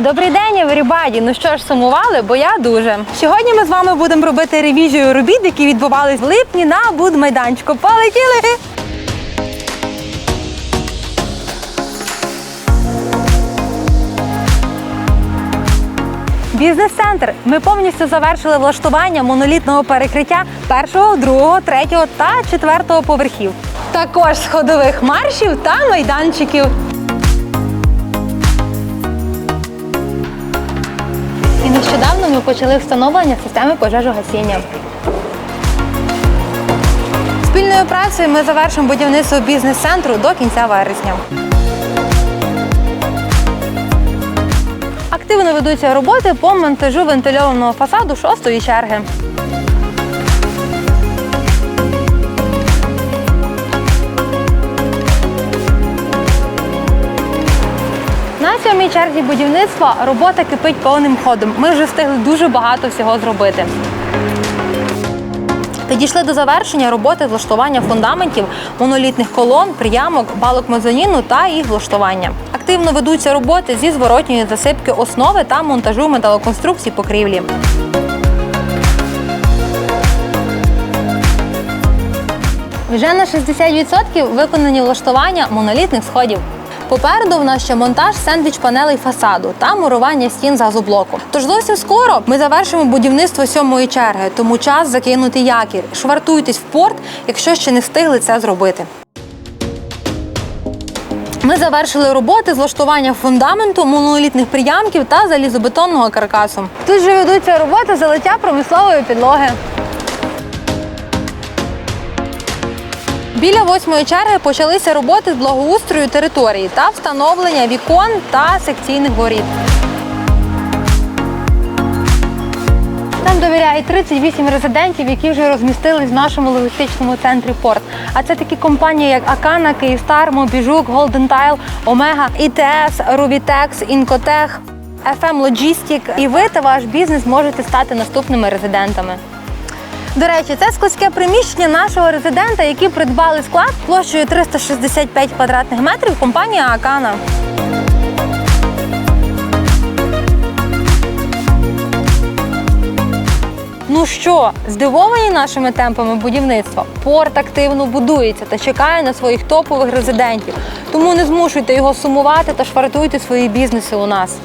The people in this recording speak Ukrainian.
Добрий день, everybody! Ну що ж, сумували, бо я дуже. Сьогодні ми з вами будемо робити ревізію робіт, які відбувались в липні на будмайданчику. Полетіли! Бізнес-центр. Ми повністю завершили влаштування монолітного перекриття першого, другого, третього та четвертого поверхів. Також сходових маршів та майданчиків. Ми почали встановлення системи пожежогасіння. Спільною працею ми завершимо будівництво бізнес-центру до кінця вересня. Активно ведуться роботи по монтажу вентильованого фасаду шостої черги. Сьомій черзі будівництва робота кипить повним ходом. Ми вже встигли дуже багато всього зробити. Підійшли до завершення роботи з влаштування фундаментів, монолітних колон, приямок, балок мезоніну та їх влаштування. Активно ведуться роботи зі зворотньої засипки основи та монтажу металоконструкцій покрівлі. Вже на 60% виконані влаштування монолітних сходів. Попереду в нас ще монтаж сендвіч панелей фасаду та мурування стін з газоблоку. Тож зовсім скоро ми завершимо будівництво сьомої черги, тому час закинути якір. Швартуйтесь в порт, якщо ще не встигли це зробити. Ми завершили роботи з влаштування фундаменту, монолітних приямків та залізобетонного каркасу. Тут же ведуться роботи залиття промислової підлоги. Біля восьмої черги почалися роботи з благоустрою території та встановлення вікон та секційних воріт. Нам довіряють 38 резидентів, які вже розмістились в нашому логістичному центрі Порт. А це такі компанії, як Акана, Київстар, Мобіжук, Golden Tile, Омега, ІТС, Рувітекс, Інкотех, FM Logistic. І ви та ваш бізнес можете стати наступними резидентами. До речі, це складське приміщення нашого резидента, який придбали склад площею 365 квадратних метрів компанія Акана. Ну що, здивовані нашими темпами будівництва? Порт активно будується та чекає на своїх топових резидентів. Тому не змушуйте його сумувати та швартуйте свої бізнеси у нас.